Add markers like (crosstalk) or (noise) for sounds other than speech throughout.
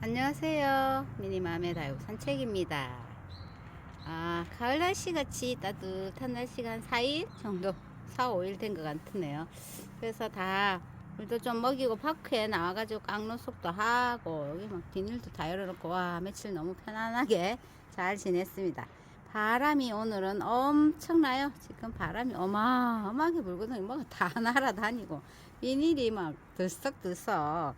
안녕하세요. 미니맘의 다육 산책입니다. 아, 가을 날씨 같이 따뜻한 날씨가 한 4일 정도, 4, 5일 된 것 같으네요. 그래서 다 물도 좀 먹이고 파크에 나와가지고 깡노숙도 하고 여기 막 비닐도 다 열어놓고 와 며칠 너무 편안하게 잘 지냈습니다. 바람이 오늘은 엄청나요. 지금 바람이 어마어마하게 불거든요. 뭐가 다 날아다니고 비닐이 막 들썩들썩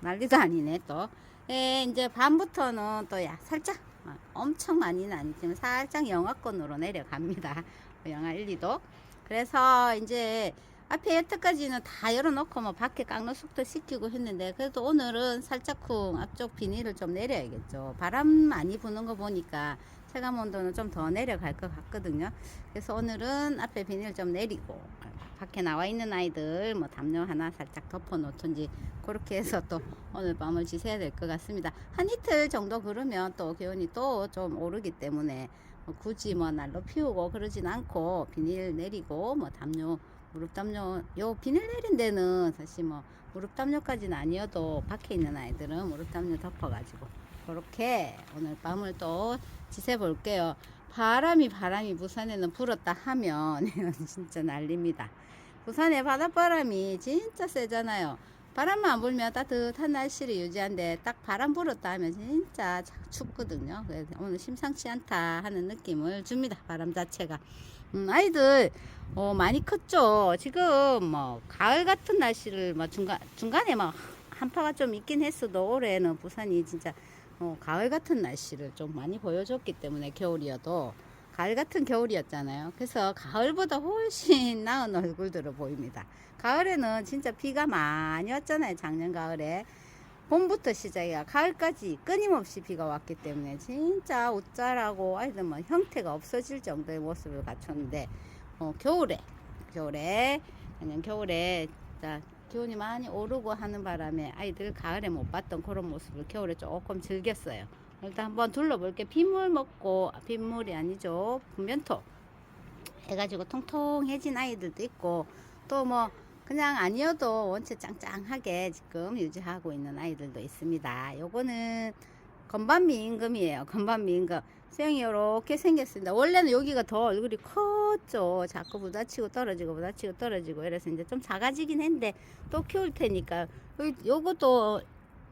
난리도 아니네 또. 예, 이제 밤부터는 또 야, 살짝 막 엄청 많이는 아니지만 살짝 영하권으로 내려갑니다. 영하 1, 2도. 그래서 이제 앞에 여태까지는 다 열어놓고 뭐 밖에 깡노숙도 시키고 했는데 그래도 오늘은 살짝쿵 앞쪽 비닐을 좀 내려야겠죠. 바람 많이 부는 거 보니까 체감 온도는 좀 더 내려갈 것 같거든요. 그래서 오늘은 앞에 비닐 좀 내리고 밖에 나와 있는 아이들 뭐 담요 하나 살짝 덮어 놓든지 그렇게 해서 또 오늘 밤을 지새야 될 것 같습니다. 한 이틀 정도 그러면 또 기온이 또 좀 오르기 때문에 뭐 굳이 뭐 날로 피우고 그러진 않고 비닐 내리고 뭐 담요 무릎 담요 요 비닐 내린 데는 사실 뭐 무릎 담요까지는 아니어도 밖에 있는 아이들은 무릎 담요 덮어 가지고 그렇게 오늘 밤을 또 지새 볼게요. 바람이 바람이 부산에는 불었다 하면 (laughs) 진짜 난립니다. 부산의 바닷바람이 진짜 세잖아요. 바람만 안 불면 따뜻한 날씨를 유지한데 딱 바람 불었다 하면 진짜 자- 춥거든요. 그래서 오늘 심상치 않다 하는 느낌을 줍니다. 바람 자체가. 음, 아이들 어, 많이 컸죠. 지금 뭐 가을 같은 날씨를 뭐 중간 중간에 막 한파가 좀 있긴 했어도 올해는 부산이 진짜 어, 가을 같은 날씨를 좀 많이 보여줬기 때문에 겨울이어도 가을 같은 겨울이었잖아요. 그래서 가을보다 훨씬 (laughs) 나은 얼굴들을 보입니다. 가을에는 진짜 비가 많이 왔잖아요. 작년 가을에. 봄부터 시작이야. 가을까지 끊임없이 비가 왔기 때문에 진짜 옷자라고 아이들 뭐 형태가 없어질 정도의 모습을 갖췄는데 어, 겨울에 겨울에 작년 겨울에 기온이 많이 오르고 하는 바람에 아이들 가을에 못 봤던 그런 모습을 겨울에 조금 즐겼어요. 일단 한번 둘러볼게. 빗물 먹고 아, 빗물이 아니죠. 분변토 해가지고 통통해진 아이들도 있고 또 뭐 그냥 아니어도 원체 짱짱하게 지금 유지하고 있는 아이들도 있습니다. 요거는 건반 미 임금이에요. 건반 미 임금. 수영이 이렇게 생겼습니다. 원래는 여기가 더 얼굴이 컸죠. 자꾸 부딪히고 떨어지고 부딪히고 떨어지고 이래서 이제 좀 작아지긴 했는데 또 키울 테니까 요- 요것도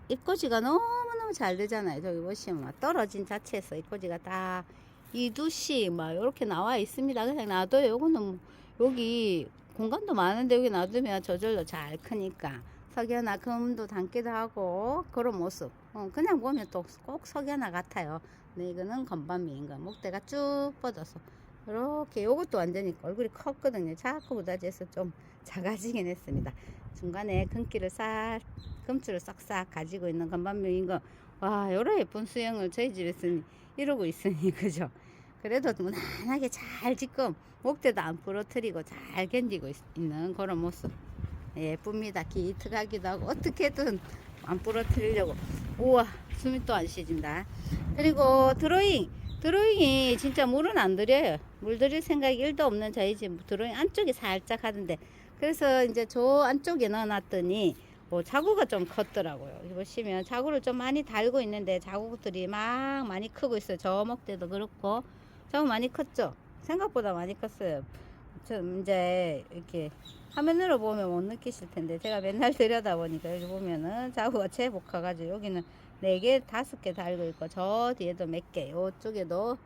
입꼬지가 너무너무 잘 되잖아요. 저기 보시면 막 떨어진 자체에서 입꼬지가 딱 이두씩 막 이렇게 나와 있습니다. 그냥 놔둬요. 요거는 여기 공간도 많은데 여기 놔두면 저절로 잘 크니까 석연아 금도 담기도 하고 그런 모습. 어, 그냥 보면 또 꼭 석연아 같아요. 근데 이거는 건반미인 거. 목대가 쭉 뻗어서 이렇게 요것도 완전히 얼굴이 컸거든요. 자꾸 부다지에서 좀 작아지긴 했습니다. 중간에 금기를 싹 금줄을 싹싹 가지고 있는 건반묘인 거. 와, 요런 예쁜 수영을 저희 집에서는 이러고 있으니 (laughs) 그죠? 그래도 무난하게 잘 지금 목대도 안 부러뜨리고 잘 견디고 있, 는 그런 모습. 예쁩니다. 기특하기도 하고 어떻게든 안 부러뜨리려고. 우와, 숨이 또 안 쉬진다. 그리고 드로잉. 드로잉이 진짜 물은 안 들여요. 물 들일 생각이 1도 없는 집 드로잉 안쪽이 살짝 하던데. 그래서 이제 저 안쪽에 넣어놨더니 뭐 자구가 좀 컸더라고요. 보시면 자구를 좀 많이 달고 있는데 자구들이 막 많이 크고 있어요. 저 목대도 그렇고 자구 많이 컸죠. 생각보다 많이 컸어요. 좀 이제 이렇게 화면으로 보면 못 느끼실 텐데 제가 맨날 들여다 보니까 여기 보면은 자구가 제법 커가지고 여기는 네 개, 다섯 개 달고 있고 저 뒤에도 몇 개, 요쪽에도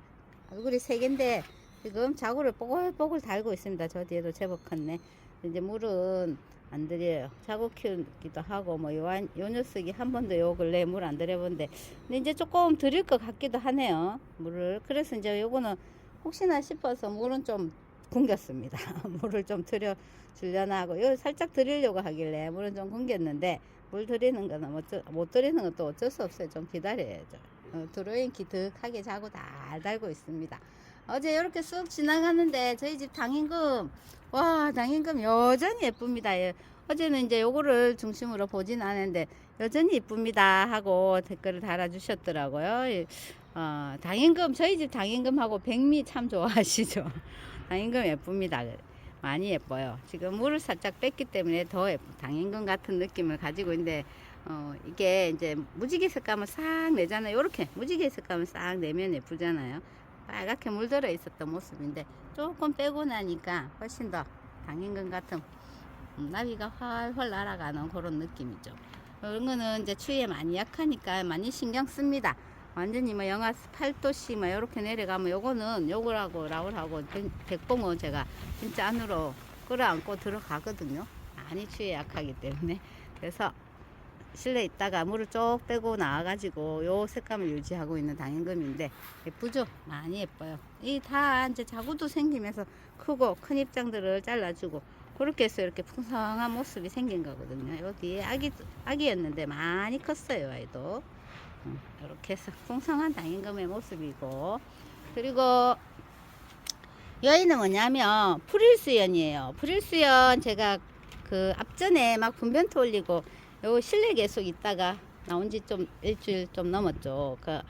얼굴이 세 개인데 지금 자구를 뽀글뽀글 달고 있습니다. 저 뒤에도 제법 컸네. 이제 물은 안 들여요. 자구 키우기도 하고 뭐 요, 안- 요 녀석이 한 번도 요 근래 물안 들여본데 근데 이제 조금 드릴 것 같기도 하네요. 물을 그래서 이제 요거는 혹시나 싶어서 물은 좀 굶겼습니다. (laughs) 물을 좀 들여 주려나 하고 요 살짝 드리려고 하길래 물은 좀 굶겼는데 물 드리는 거는 어쩌, 못 드리는 것도 어쩔 수 없어요. 좀 기다려야죠. 어, 드로잉 기특하게 자고 잘 달고 있습니다. 어제 이렇게 쑥 지나가는데 저희 집 당임금 와 당임금 여전히 예쁩니다. 예. 어제는 이제 요거를 중심으로 보진 않았는데 여전히 이쁩니다 하고 댓글을 달아주셨더라고요. 예. 어, 당임금 저희 집 당임금하고 백미 참 좋아하시죠. 당임금 예쁩니다. 많이 예뻐요. 지금 물을 살짝 뺐기 때문에 더 예뻐. 당연금 같은 느낌을 가지고 있는데 어, 이게 이제 무지개 색감을 싹 내잖아요. 이렇게 무지개 색감을 싹 내면 예쁘잖아요. 빨갛게 물들어 있었던 모습인데 조금 빼고 나니까 훨씬 더 당연금 같은 음, 나비가 활활 날아가는 그런 느낌이죠. 이런 거는 이제 추위에 많이 약하니까 많이 신경 씁니다. 완전히 뭐 영하 8도씨 뭐 이렇게 내려가면 요거는 요거라고 라울하고 백봉은 제가 진짜 안으로 끌어안고 들어가거든요. 많이 추위에 약하기 때문에 그래서 실내 있다가 물을 쭉 빼고 나와가지고 요 색감을 유지하고 있는 당연금인데 예쁘죠? 많이 예뻐요. 이 다 이제 자구도 생기면서 크고 큰 입장들을 잘라주고 그렇게 해서 이렇게 풍성한 모습이 생긴 거거든요. 요 뒤에 아기 아기였는데 많이 컸어요, 아이도. 음, 이렇게 해서 풍성한 당인금의 모습이고 그리고 여인은 뭐냐면 프릴수연이에요. 프릴수연 제가 그 앞전에 막 분변토 올리고 요 실내 계속 있다가 나온 지 좀 일주일 좀 넘었죠. 그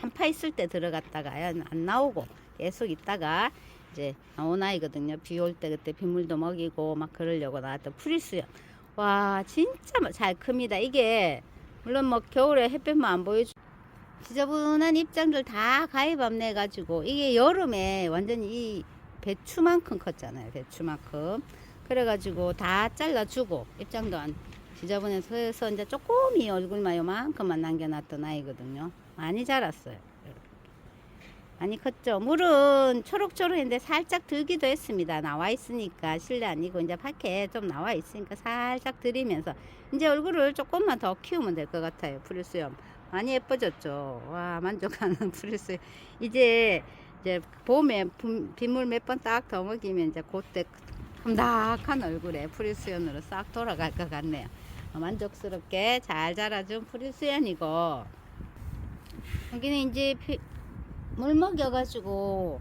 한파 있을 때 들어갔다가 안 나오고 계속 있다가 이제 나온 아이거든요. 비 올 때 그때 빗물도 먹이고 막 그러려고 나왔던 프리수연. 와 진짜 잘 큽니다. 이게 물론 뭐 겨울에 햇볕만 안 보여주 지저분한 입장들 다 가위밥 내 가지고 이게 여름에 완전히 이 배추만큼 컸잖아요. 배추만큼. 그래가지고 다 잘라주고 입장도 안 지저분해서 해서 이제 조금이 얼굴만 요만큼만 남겨놨던 아이거든요. 많이 자랐어요. 많이 컸죠. 물은 초록초록인데 살짝 들기도 했습니다. 나와 있으니까 실내 아니고 이제 밖에 좀 나와 있으니까 살짝 들이면서 이제 얼굴을 조금만 더 키우면 될 것 같아요. 프리수염 많이 예뻐졌죠. 와 만족하는 (laughs) 프리수염. 이제 이제 봄에 분- 빗물 몇 번 딱 더 먹이면 이제 그때 큼닥한 얼굴에 프리수연으로 싹 돌아갈 것 같네요. 어, 만족스럽게 잘 자라준 프리수연이고 여기는 이제 피- 물 먹여가지고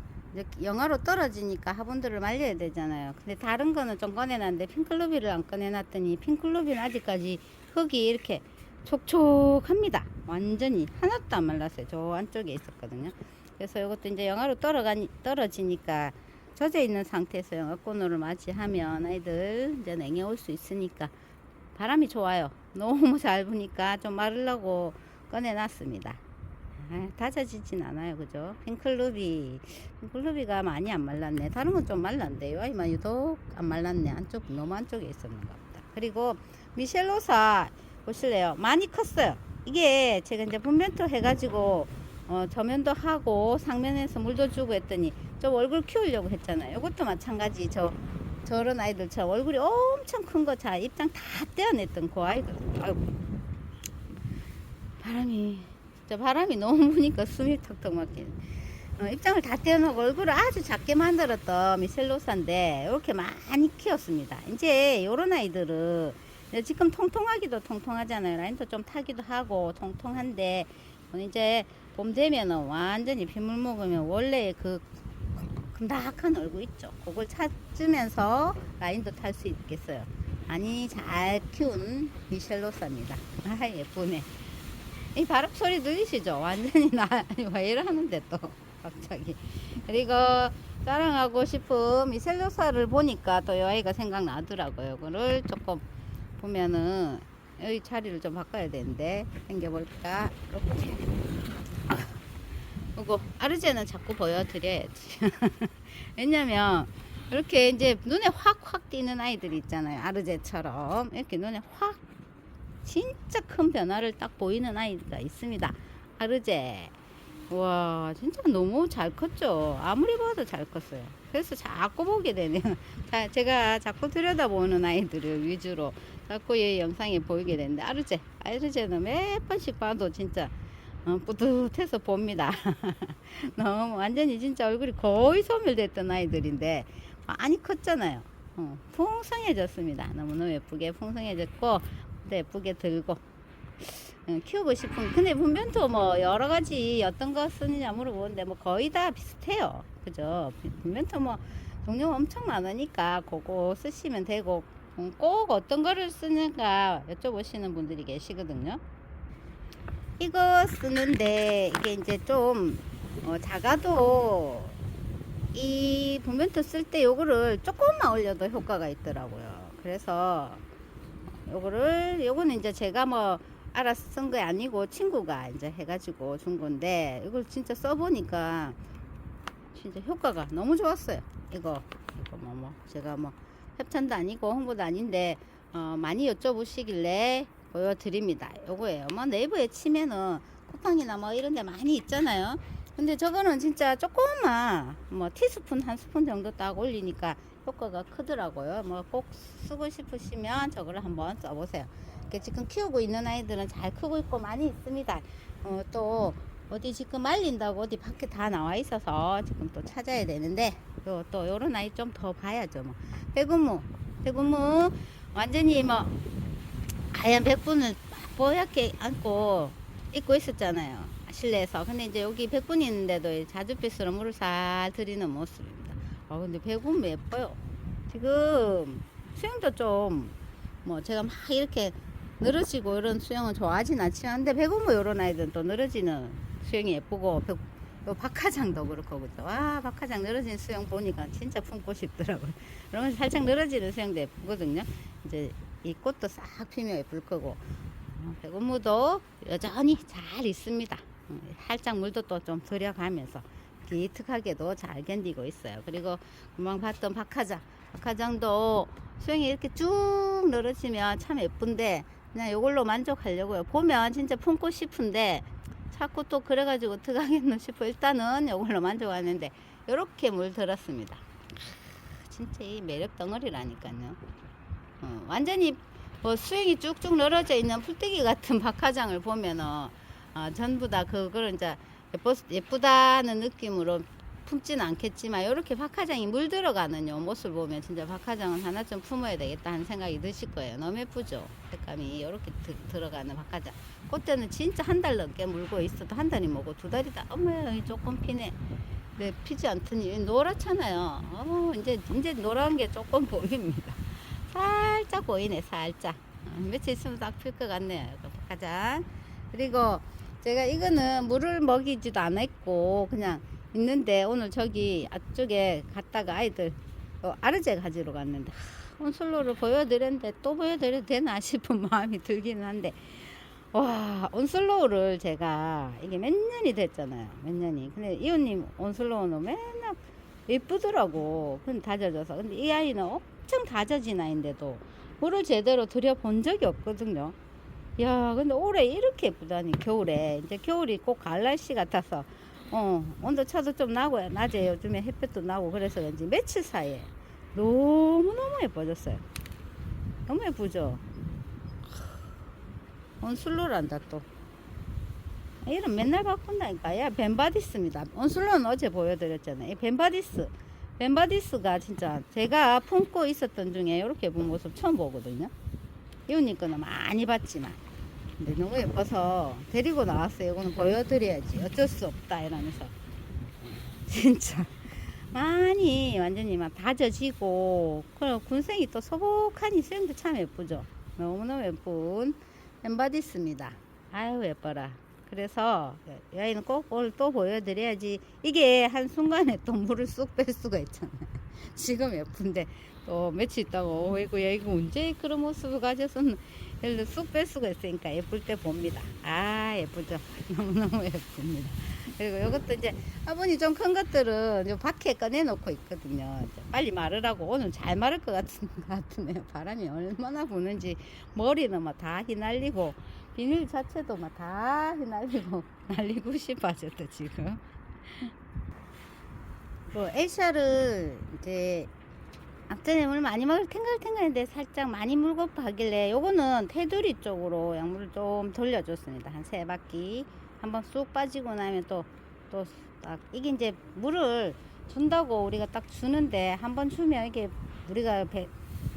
영하로 떨어지니까 화분들을 말려야 되잖아요. 근데 다른 거는 좀 꺼내놨는데 핑클루비를 안 꺼내놨더니 핑클루비는 아직까지 흙이 이렇게 촉촉합니다. 완전히 하나도 안 말랐어요. 저 안쪽에 있었거든요. 그래서 이것도 이제 영하로 떨어가니, 떨어지니까 젖어 있는 상태에서 영하권으로 맞이하면 아이들 이제 냉해 올 수 있으니까 바람이 좋아요. 너무 (laughs) 잘 부니까 좀 마르려고 꺼내놨습니다. 아, 다져지진 않아요, 그죠? 핑클루비, 핑클루비가 많이 안 말랐네. 다른 건 좀 말랐는데요. 아이만 유독 안 말랐네. 안쪽 너무 안쪽에 있었는가 보다. 그리고 미셸로사 보실래요? 많이 컸어요. 이게 제가 이제 분변토 해가지고 어, 저면도 하고 상면에서 물도 주고 했더니 좀 얼굴 키우려고 했잖아요. 이것도 마찬가지 저 저런 아이들처럼 얼굴이 엄청 큰 거 자 입장 다 떼어냈던 그 아이들. 아이고. 바람이 진짜 바람이 (laughs) 너무 부니까 숨이 턱턱 막히네. 어, 입장을 다 떼어놓고 얼굴을 아주 작게 만들었던 미셀로사인데 이렇게 많이 키웠습니다. 이제 요런 아이들은 지금 통통하기도 통통하잖아요. 라인도 좀 타기도 하고 통통한데 이제 봄 되면은 완전히 빗물 먹으면 원래 그 금닥한 얼굴 있죠. 그걸 찾으면서 라인도 탈 수 있겠어요. 많이 잘 키운 미셸로사입니다. (laughs) 아 예쁘네. 이 바람 소리 들리시죠? 완전히 나 (laughs) 왜 이러는데 또 갑자기. 그리고 자랑하고 싶은 미셀로사를 보니까 또 이 아이가 생각나더라고요. 그거를 조금 보면은 여기 자리를 좀 바꿔야 되는데 당겨볼까? 이렇게. 이거 아르제는 자꾸 보여드려야지. (laughs) 왜냐면 이렇게 이제 눈에 확 확 띄는 아이들이 있잖아요. 아르제처럼 이렇게 눈에 확 진짜 큰 변화를 딱 보이는 아이가 있습니다. 아르제. 와 진짜 너무 잘 컸죠. 아무리 봐도 잘 컸어요. 그래서 자꾸 보게 되네요. (laughs) 자, 제가 자꾸 들여다보는 아이들을 위주로 자꾸 이 영상에 보이게 되는데 아르제, 아르제는 몇 번씩 봐도 진짜 어, 뿌듯해서 봅니다. (laughs) 너무 완전히 진짜 얼굴이 거의 소멸됐던 아이들인데 많이 컸잖아요. 어, 풍성해졌습니다. 너무너무 예쁘게 풍성해졌고 네, 예쁘게 들고 어, 키우고 싶은 근데 분변토 뭐 여러 가지 어떤 거 쓰느냐 물어보는데 뭐 거의 다 비슷해요. 그죠? 분변토 뭐 종류가 엄청 많으니까 그거 쓰시면 되고 음, 꼭 어떤 거를 쓰는가 여쭤보시는 분들이 계시거든요. 이거 쓰는데 이게 이제 좀 어, 작아도 이 분멘트 쓸때 요거를 조금만 올려도 효과가 있더라고요. 그래서 요거를 요거는 이제 제가 뭐 알아서 쓴 게 아니고 친구가 이제 해가지고 준 건데 이걸 진짜 써보니까 진짜 효과가 너무 좋았어요. 이거 이거 뭐 뭐 제가 뭐 협찬도 아니고 홍보도 아닌데 어, 많이 여쭤보시길래 보여드립니다. 요거예요. 뭐 네이버에 치면은 쿠팡이나 뭐 이런 데 많이 있잖아요. 근데 저거는 진짜 조금만 뭐 티스푼 한 스푼 정도 딱 올리니까 효과가 크더라고요. 뭐 꼭 쓰고 싶으시면 저거를 한번 써보세요. 지금 키우고 있는 아이들은 잘 크고 있고 많이 있습니다. 어, 또 어디 지금 말린다고 어디 밖에 다 나와 있어서 지금 또 찾아야 되는데 요, 또 요런 아이 좀 더 봐야죠. 뭐 백운무, 백운무 완전히 뭐 하얀 백분을 뽀얗게 안고 입고 있었잖아요. 실내에서. 근데 이제 여기 백분 있는데도 이 자주빛으로 물을 살 들이는 모습입니다. 아 근데 백운 예뻐요. 지금 수영도 좀 뭐 제가 막 이렇게 늘어지고 이런 수영은 좋아하진 않지만 근데 백운무 이런 아이들은 또 늘어지는 수영이 예쁘고 백, 요 박하장도 그렇고 그죠. 와 박하장 늘어진 수영 보니까 진짜 품고 싶더라고요. (laughs) 그러면 살짝 늘어지는 수영도 예쁘거든요. 이제 이 꽃도 싹 피면 예쁠 거고 어, 백운무도 여전히 잘 있습니다. 어, 살짝 물도 또 좀 들여가면서 기특하게도 잘 견디고 있어요. 그리고 금방 봤던 박하장, 박하장도 수영이 이렇게 쭉 늘어지면 참 예쁜데 그냥 이걸로 만족하려고요. 보면 진짜 품고 싶은데 자꾸 또 그래가지고 어떡하겠노 싶어 일단은 이걸로 만족하는데 이렇게 물 들었습니다. 아, 진짜 이 매력 덩어리라니까요. 어, 완전히 뭐 수영이 쭉쭉 늘어져 있는 풀떼기 같은 박하장을 보면은 어, 전부 다 그걸 이제 예쁘, 예쁘다는 느낌으로 품지는 않겠지만 이렇게 박하장이 물 들어가는 요 모습을 보면 진짜 박하장은 하나쯤 품어야 되겠다 하는 생각이 드실 거예요. 너무 예쁘죠? 색감이 이렇게 드, 들어가는 박하장. 그때는 진짜 한 달 넘게 물고 있어도 한 달이 뭐고 두 달이다. 어머 이 조금 피네. 네, 피지 않더니 노랗잖아요. 어, 이제 이제 노란 게 조금 (laughs) 보입니다. 살짝 보이네, 살짝. 어, 며칠 있으면 딱 필 것 같네요. 박하장. 그리고 제가 이거는 물을 먹이지도 않았고 그냥 있는데 오늘 저기 앞쪽에 갔다가 아이들 어, 아르제 가지러 갔는데 하, 온슬로를 보여드렸는데 또 보여드려도 되나 싶은 (laughs) 마음이 들기는 한데 와 온슬로우를 제가 이게 몇 년이 됐잖아요 몇 년이. 근데 이웃님 온슬로우는 맨날 예쁘더라고 근데 다져져서. 근데 이 아이는 엄청 다져진 아이인데도 물을 제대로 들여본 적이 없거든요 야 근데 올해 이렇게 예쁘다니 겨울에. 이제 겨울이 꼭갈 날씨 같아서. 어 온도 차도 좀 나고 낮에 요즘에 햇볕도 나고 그래서 왠지 며칠 사이에 너무너무 예뻐졌어요. 너무 예쁘죠? 온슬로란다 또. 이런 맨날 바꾼다니까. 야 벤바디스입니다. 온슬로는 어제 보여드렸잖아요. 이 벤바디스. 벤바디스가 진짜 제가 품고 있었던 중에 이렇게 본 모습 처음 보거든요. 이웃님 거는 많이 봤지만 근데 너무 예뻐서 데리고 나왔어요. 이거는 보여드려야지. 어쩔 수 없다 이러면서 (laughs) 진짜 많이 완전히 막 다져지고 그리고 군생이 또 소복하니 수영도 참 예쁘죠. 너무너무 예쁜 엠바디스입니다. 아유 예뻐라. 그래서 이 아이는 꼭 오늘 또 보여드려야지 이게 한순간에 또 물을 쑥 뺄 수가 있잖아요. (laughs) 지금 예쁜데 또 며칠 있다가 어이구 야 이거 언제 그런 모습을 가져서는 일로 쑥 뺄 수가 있으니까 예쁠 때 봅니다. 아 예쁘죠. (laughs) 너무너무 예쁩니다. 그리고 이것도 이제 아버님 좀큰 것들은 요 밖에 꺼내놓고 있거든요. 빨리 마르라고 오늘 잘 마를 것 같은 (laughs) 같으네요. 바람이 얼마나 부는지 머리는 막 다 휘날리고 비닐 자체도 막 다 휘날리고 (laughs) 날리고 싶어졌다 지금. 뭐 에샤를 이제 앞전에 물 많이 먹을 탱글탱글한데 살짝 많이 물고 하길래 요거는 테두리 쪽으로 약물을 좀 돌려줬습니다. 한 세 바퀴 한번 쑥 빠지고 나면 또 또 딱 이게 이제 물을 준다고 우리가 딱 주는데 한번 주면 이게 우리가 배,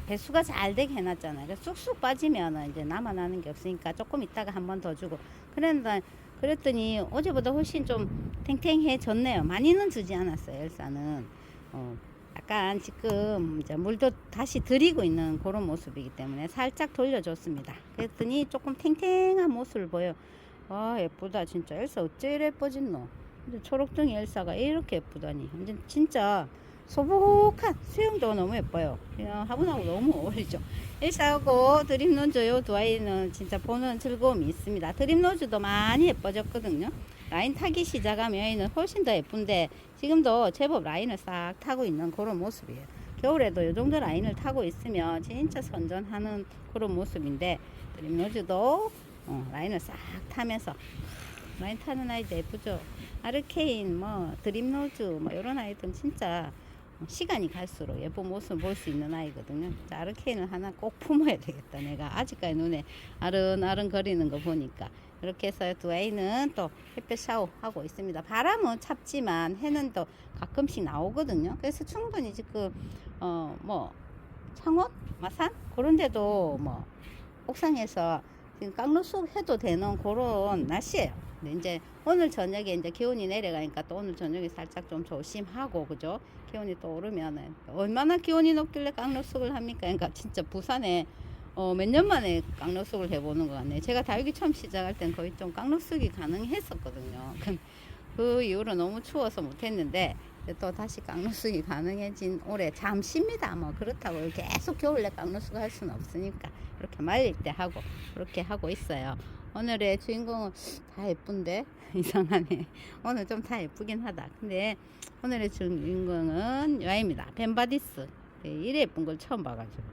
배수가 잘 되게 해놨잖아요. 그래서 쑥쑥 빠지면 이제 남아나는 게 없으니까 조금 있다가 한 번 더 주고 그랬는데 그랬더니 어제보다 훨씬 좀 탱탱해졌네요. 많이는 주지 않았어요. 엘사는 어, 약간 지금 이제 물도 다시 들이고 있는 그런 모습이기 때문에 살짝 돌려줬습니다. 그랬더니 조금 탱탱한 모습을 보여. 와 예쁘다 진짜 엘사 어째 이래 예뻐진노. 근데 초록둥이 엘사가 이렇게 예쁘다니. 완전 진짜 소복한 수영도 너무 예뻐요. 그냥 화분하고 너무 어울리죠. 엘사하고 드림노즈 요 두 아이는 진짜 보는 즐거움이 있습니다. 드림노즈도 많이 예뻐졌거든요. 라인 타기 시작하면 훨씬 더 예쁜데 지금도 제법 라인을 싹 타고 있는 그런 모습이에요. 겨울에도 이 정도 라인을 타고 있으면 진짜 선전하는 그런 모습인데 드림노즈도 어, 라인을 싹 타면서 라인 타는 아이도 예쁘죠. 아르케인, 뭐 드림노즈, 뭐 이런 아이들은 진짜 시간이 갈수록 예쁜 모습을 볼 수 있는 아이거든요. 자, 아르케인을 하나 꼭 품어야 되겠다. 내가 아직까지 눈에 아른아른 거리는 거 보니까 이렇게 해서 두 아이는 또 햇볕 샤워 하고 있습니다. 바람은 찹지만 해는 또 가끔씩 나오거든요. 그래서 충분히 지금 어 뭐 창원, 마산 그런 데도 뭐 옥상에서 지금 깡루숙 해도 되는 그런 날씨예요. 근데 이제 오늘 저녁에 이제 기온이 내려가니까 또 오늘 저녁에 살짝 좀 조심하고 그죠? 기온이 또 오르면은 얼마나 기온이 높길래 깡루숙을 합니까? 그러니까 진짜 부산에 어, 몇 년 만에 깡루숙을 해보는 것 같네요. 제가 다육이 처음 시작할 땐 거의 좀 깡루숙이 가능했었거든요. 그- 그 이후로 너무 추워서 못했는데 또 다시 깡루숙이 가능해진 올해 잠시입니다. 뭐 그렇다고 계속 겨울에 깡루숙 할 수는 없으니까 이렇게 말릴 때 하고 그렇게 하고 있어요. 오늘의 주인공은 다 예쁜데 (laughs) 이상하네. 오늘 좀 다 예쁘긴 하다. 근데 오늘의 주인공은 여아입니다. 벤바디스. 네, 이래 예쁜 걸 처음 봐가지고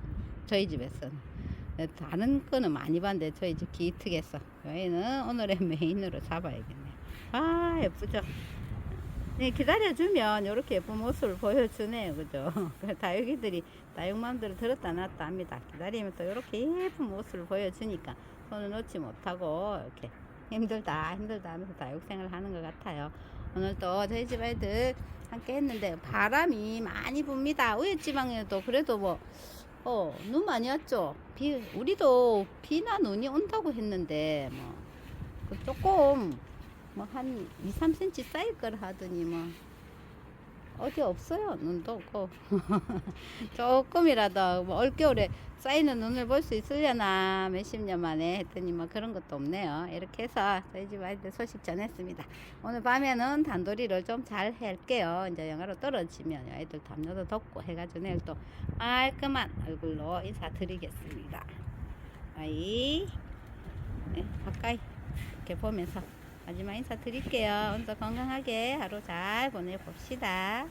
저희 집에서는. 네, 다른 거는 많이 봤는데 저희 집 기특해서 여기는 오늘의 (laughs) 메인으로 잡아야겠네요. 아 예쁘죠? 네, 기다려주면 이렇게 예쁜 모습을 보여주네요. 그죠? (laughs) 그 다육이들이 다육맘대로 들었다 놨다 합니다. 기다리면 또 이렇게 예쁜 모습을 보여주니까 손을 놓지 못하고 이렇게 힘들다 힘들다 하면서 다육생활을 하는 것 같아요. 오늘 또 저희 집 아이들 함께 했는데 바람이 많이 붑니다. 우회지방에도 그래도 뭐 어, 눈 많이 왔죠? 비, 우리도 비나 눈이 온다고 했는데, 뭐, 그 조금, 뭐, 한 2, 3cm 쌓일 걸 하더니, 뭐, 어디 없어요. 눈도 없고. (laughs) 조금이라도, 뭐, 올겨울에 쌓이는 눈을 볼 수 있으려나, 몇십 년 만에 했더니, 뭐, 그런 것도 없네요. 이렇게 해서 저희 집 아이들 소식 전했습니다. 오늘 밤에는 단도리를 좀 잘 할게요. 이제 영하로 떨어지면 아이들 담요도 덮고 해가지고 내일 또 깔끔한 얼굴로 인사드리겠습니다. 아이, 네, 가까이 이렇게 보면서 마지막 인사 드릴게요. 오늘도 건강하게 하루 잘 보내봅시다.